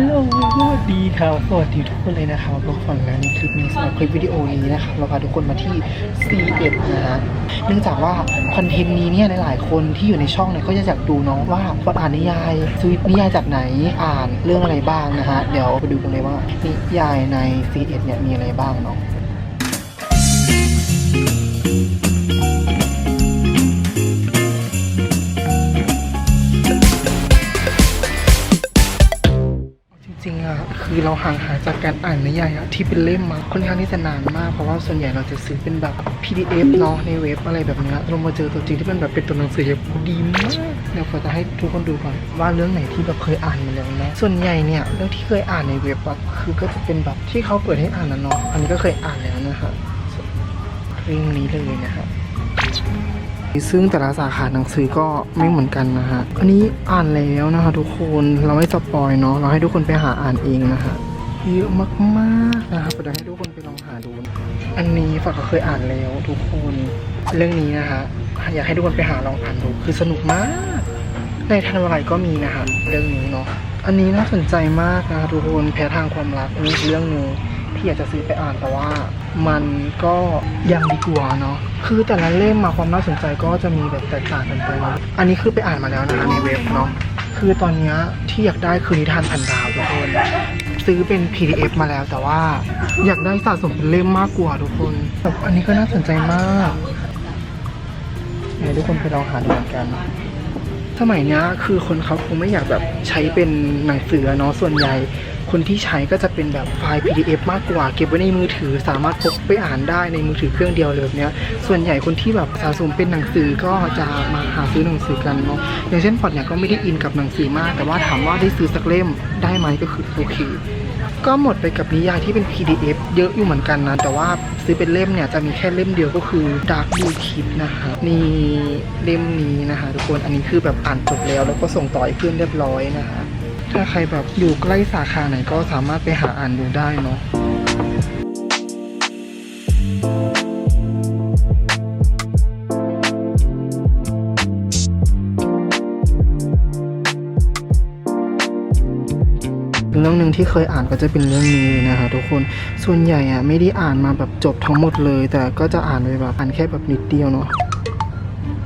ฮัลโหลสวัสดีครับสวัสดีทุกคนเลยนะครับทุกคนนะในคลิปนี้สำหรับคลิปวิดีโอนี้นะครับเราพาทุกคนมาที่ C1 นะฮะเนื่องจากว่าคอนเทนต์นี้เนี่ยหลายๆคนที่อยู่ในช่องเนี่ยก็จะอยากดูเนาะว่าคนอ่านนิยายซื้อนิยายจากไหนอ่านเรื่องอะไรบ้างนะฮะเดี๋ยวไปดูกันเลยว่านิยายใน C1 เนี่ยมีอะไรบ้างเนาะ คือเราห่างหายจากการอ่านนิยายอะที่เป็นเล่มมาค่อนข้างที่จะนานมาก เพราะว่าส่วนใหญ่เราจะซื้อเป็นแบบ PDF เนาะในเว็บอะไรแบบเนี้ยเรามาเจอตัวจริงที่เป็นแบบเป็นตัวหนังสือแบบดีมากเดี๋ยวขอจะให้ทุกคนดูก่อนว่าเรื่องไหนที่แบบเคยอ่านมาแล้วนะส่วนใหญ่เนี่ยเรื่องที่เคยอ่านในเว็บอะคือก็จะเป็นแบบที่เขาเปิดให้อ่านนะเนาะอันนี้ก็เคยอ่านแล้วนะคะเรื่องนี้เลยนะครับ ซึ่งแต่ละสาขาหนังสือก็ไม่เหมือนกันนะฮะ อันนี้อ่านแล้วนะคะทุกคนเราไม่สปอยเนาะเราให้ทุกคนไปหาอ่านเองนะฮะเยอะมากๆนะครับเดี๋ยวให้ทุกคนไปลองหาดูอันนี้ฝากก็เคยอ่านแล้วทุกคนเรื่องนี้นะฮะอยากให้ทุกคนไปหาลองอ่านดูคือสนุกมาก ในทันวาไรก็มีนะฮะเรื่องนี้เนาะอันนี้น่าสนใจมากนะทุกคนแพ้ทางความรักอันนี้เรื่องหนึงที่อยากจะซื้อไปอ่านแต่ว่า มันก็ยังดีกว่าเนาะคือแต่ละเล่มมาความน่าสนใจก็จะมีแบบแตกต่างกันไปนะอันนี้คือไปอ่านมาแล้วนะในเว็บเนาะคือตอนนี้ที่อยากได้คือนิทานพันดาวทุกคนซื้อเป็น PDF มาแล้วแต่ว่า อยากได้สะสมเป็นเล่มมากกว่าทุกคนแบบอันนี้ก็น่าสนใจมากเดี๋ยวทุกคนไปลองหาดูกัน สมัยนี้คือคนเขาคงไม่อยากแบบใช้เป็นหนังสือเนาะส่วนใหญ่ คนที่ใช้ก็จะเป็นแบบไฟล์ PDF มากกว่า เก็บไว้ในมือถือ สามารถพกไปอ่านได้ในมือถือเครื่องเดียวเลยแบบเนี้ยส่วนใหญ่คนที่แบบสะสมเป็นหนังสือก็จะมาหาซื้อหนังสือกันเนาะอย่างเช่นพอดเนี่ยก็ไม่ได้อินกับหนังสือมาก แต่ว่าถามว่าได้ซื้อสักเล่มได้ไหมก็คือโอเคก็หมดไปกับนิยายที่เป็น PDF เยอะอยู่เหมือนกันนะ แต่ว่าซื้อเป็นเล่มเนี่ยจะมีแค่เล่มเดียวก็คือ Dark Blue Kid นะคะนี่เล่มนี้นะคะทุกคนอันนี้คือแบบอ่านจบแล้ว แล้วก็ส่งต่อให้เพื่อนเรียบร้อยนะคะ ถ้าใครแบบอยู่ใกล้สาขาไหนก็สามารถไปหาอ่านดูได้เนาะเรื่องหนึ่งที่เคยอ่านก็จะเป็นเรื่องนี้เลยนะคะทุกคนส่วนใหญ่อะไม่ได้อ่านมาแบบจบทั้งหมดเลย แต่ก็จะอ่านไปแบบอ่านแค่แบบนิดเดียวเนาะ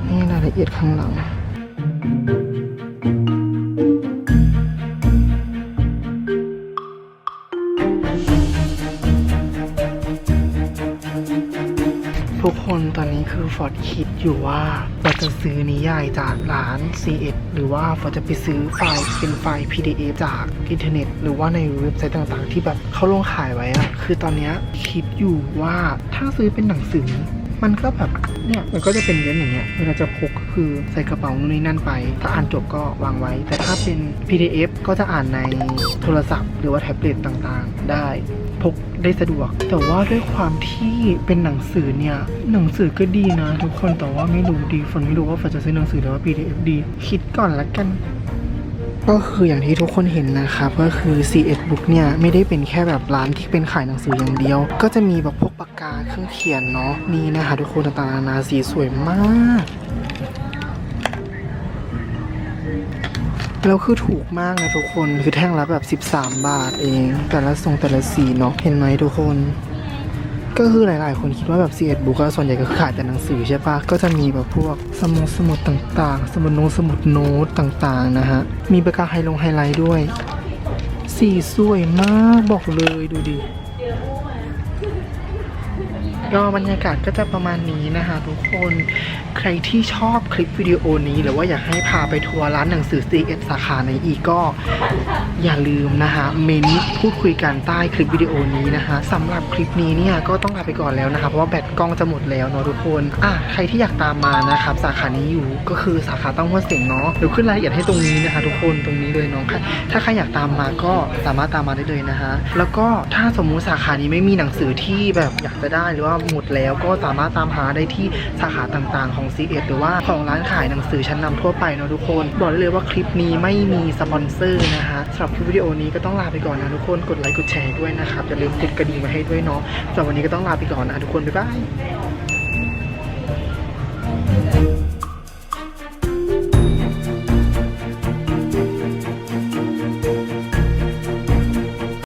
นี่รายละเอียดข้างหลัง ทุกคนตอนนี้คือฟอร์ดคิดอยู่ว่าเราจะซื้อนิยายจากร้าน C1 หรือว่าฟอร์ดจะไปซื้อไฟล์เป็นไฟล์ PDF จากอินเทอร์เน็ต หรือว่าในเว็บไซต์ต่างๆ ที่แบบเขาลงขายไว้อะคือตอนนี้คิดอยู่ว่าถ้าซื้อเป็นหนังสือมันก็แบบเนี่ยมันก็จะเป็นเล่มอย่างเงี้ยเวลาจะพกก็คือใส่กระเป๋านู่นนี่นั่นไป ถ้าอ่านจบก็วางไว้ แต่ถ้าเป็น PDF ก็จะอ่านในโทรศัพท์ หรือว่าแท็บเล็ตต่างๆ ได้ พกได้สะดวก แต่ว่าด้วยความที่เป็นหนังสือเนี่ย หนังสือก็ดีนะ ทุกคนแต่ว่าไม่รู้ดีฝนไม่รู้ว่าฝนจะซื้อหนังสือหรือว่า PDF ดี คิดก่อนละกันก็คืออย่างที่ทุกคนเห็นนะครับ ก็คือ C1 Book เนี่ยไม่ได้เป็นแค่แบบร้านที่เป็นขายหนังสืออย่างเดียว ก็จะมีแบบพวกปากกาเครื่องเขียนเนาะนี่นะคะทุกคนต่างๆนานาสีสวยมาก แล้วคือถูกมากนะทุกคนคือแท่งละแบบ 13 บาทเอง แต่ละทรงแต่ละสีเนาะเห็นไหมทุกคน ก็คือหลาย ๆ คนคิดว่าแบบ C1 Book ก็ส่วนใหญ่ก็ขายแต่หนังสือใช่ปะก็จะมีแบบพวกสมุดสมุดต่างๆ สมุดโน้ตสมุดโน้ตต่างๆนะฮะมีปากกาไฮลงไฮไลท์ด้วย สีสวยมากบอกเลยดูดิ ก็บรรยากาศก็จะประมาณนี้นะคะทุกคนใครที่ชอบคลิปวิดีโอนี้ หรือว่าอยากให้พาไปทัวร์ร้านหนังสือ C1 สาขาไหนอีกก็อย่าลืมนะคะเมนพูดคุยกันใต้คลิปวิดีโอนี้นะคะสำหรับคลิปนี้เนี่ยก็ต้องลาไปก่อนแล้วนะคะเพราะว่าแบตกล้องจะหมดแล้วเนาะทุกคนอะใครที่อยากตามมานะครับสาขานี้อยู่ก็คือสาขาต้องหัวเสียงเนาะเดี๋ยวขึ้นรายละเอียดให้ตรงนี้นะคะ ทุกคนตรงนี้เลยเนาะค่ะถ้าใครอยากตามมาก็สามารถตามมาได้เลยนะคะแล้วก็ถ้าสมมุติสาขานี้ไม่มีหนังสือที่แบบอยากจะได้หรือว่าหมดแล้วก็สามารถตามหาได้ที่สาขาต่างๆของ C1 หรือว่าของร้านขายหนังสือชั้นนำทั่วไปเนาะทุกคน บอกได้เลยว่าคลิปนี้ไม่มีสปอนเซอร์นะคะสำหรับคลิปวิดีโอนี้ก็ต้องลาไปก่อนนะทุกคนกดไลค์กดแชร์ด้วยนะครับอย่าลืมกดกระดิ่งมาให้ด้วยเนาะสำหรับวันนี้ก็ต้องลาไปก่อนนะทุกคนบ๊ายบาย